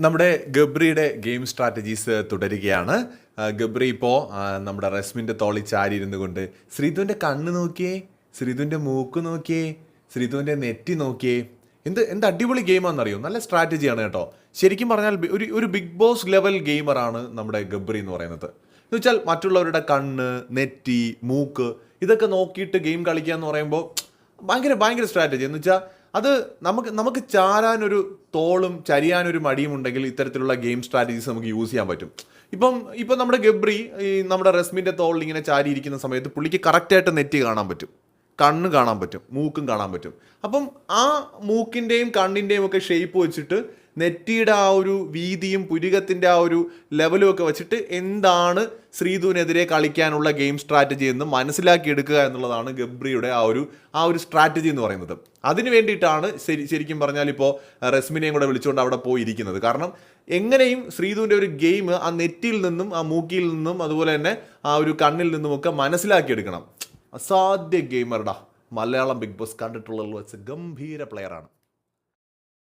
നമ്മുടെ ഗബ്രിയുടെ game strategies തുടരുകയാണ്. ഗബ്രി ഇപ്പോൾ നമ്മുടെ റസ്മിന്റെ തോളി ചാരി ഇരുന്നു കൊണ്ട് ശ്രീധുവിന്റെ കണ്ണ് നോക്കിയേ ശ്രീധുവിന്റെ മൂക്ക് നോക്കിയേ ശ്രീധുവിന്റെ നെറ്റി നോക്കിയേ. എന്ത് എന്ത് അടിപൊളി ഗെയിമാണെന്നറിയോ? നല്ല സ്ട്രാറ്റജിയാണ് കേട്ടോ. ശരിക്കും പറഞ്ഞാൽ ഒരു ഒരു ബിഗ് ബോസ് ലെവൽ ഗെയിമറാണ് നമ്മുടെ ഗബ്രി എന്ന് പറയുന്നത്. എന്ന് വെച്ചാൽ മറ്റുള്ളവരുടെ കണ്ണ് നെറ്റി മൂക്ക് ഇതൊക്കെ നോക്കിയിട്ട് ഗെയിം കളിക്കുക എന്ന് പറയുമ്പോൾ ഭയങ്കര ഭയങ്കര സ്ട്രാറ്റജി. എന്ന് വെച്ചാൽ അത് നമുക്ക് നമുക്ക് ചാരാനൊരു തോളും ചരിയാനൊരു മടിയും ഉണ്ടെങ്കിൽ ഇത്തരത്തിലുള്ള ഗെയിം സ്ട്രാറ്റജീസ് നമുക്ക് യൂസ് ചെയ്യാൻ പറ്റും. ഇപ്പം ഇപ്പം നമ്മുടെ ഗബ്രി ഈ നമ്മുടെ റസ്മിന്റെ തോളിൽ ഇങ്ങനെ ചാരിയിരിക്കുന്ന സമയത്ത് പുള്ളിക്ക് കറക്റ്റായിട്ട് നെറ്റ് കാണാൻ പറ്റും. കണ്ണ് കാണാൻ പറ്റും. മൂക്കും കാണാൻ പറ്റും. അപ്പം ആ മൂക്കിന്റെയും കണ്ണിന്റെയും ഒക്കെ ഷേപ്പ് വെച്ചിട്ട് നെറ്റിയുടെ ആ ഒരു വീതിയും പുരികത്തിന്റെ ആ ഒരു ലെവലും ഒക്കെ വെച്ചിട്ട് എന്താണ് ശ്രീധുവിനെതിരെ കളിക്കാനുള്ള ഗെയിം സ്ട്രാറ്റജി എന്ന് മനസ്സിലാക്കി എടുക്കുക എന്നുള്ളതാണ് ഗബ്രിയുടെ ആ ഒരു ആ ഒരു സ്ട്രാറ്റജി എന്ന് പറയുന്നത്. അതിന് വേണ്ടിയിട്ടാണ് ശരി ശരിക്കും പറഞ്ഞാൽ ഇപ്പോൾ റെസ്മിനെയും കൂടെ വിളിച്ചുകൊണ്ട് അവിടെ പോയിരിക്കുന്നത്. കാരണം എങ്ങനെയും ശ്രീധുവിന്റെ ഒരു ഗെയിം ആ നെറ്റിയിൽ നിന്നും ആ മൂക്കിയിൽ നിന്നും അതുപോലെ തന്നെ ആ ഒരു കണ്ണിൽ നിന്നുമൊക്കെ മനസ്സിലാക്കിയെടുക്കണം അസാധ്യ ഗെയിമർടാ മലയാളം ബിഗ് ബോസ് കണ്ടിട്ടുള്ള വെച്ച് ഗംഭീര പ്ലെയറാണ്